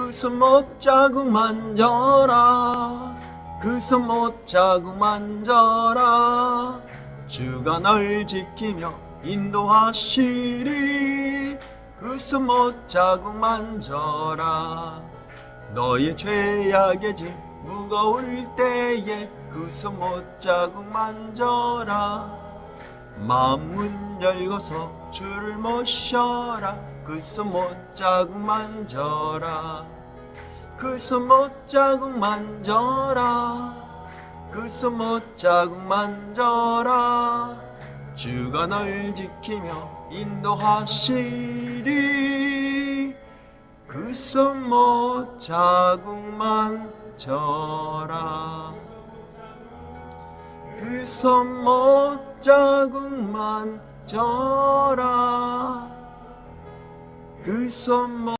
그 손 못 자국 만져라. 그 손 못 자국 만져라. 주가 널 지키며 인도하시리. 그 손 못 자국 만져라. 너의 죄악의 짐 무거울 때에 그 손 못 자국 만져라. 마음 문 열고서 주를 모셔라 그 손 못 자국 만져라. 그 손 못 자국 만져라. 그 손 못 자국 만져라. 주가 널 지키며 인도하시리. 그 손 못 자국 만져라. 그 손 못 자국 만져라 그손못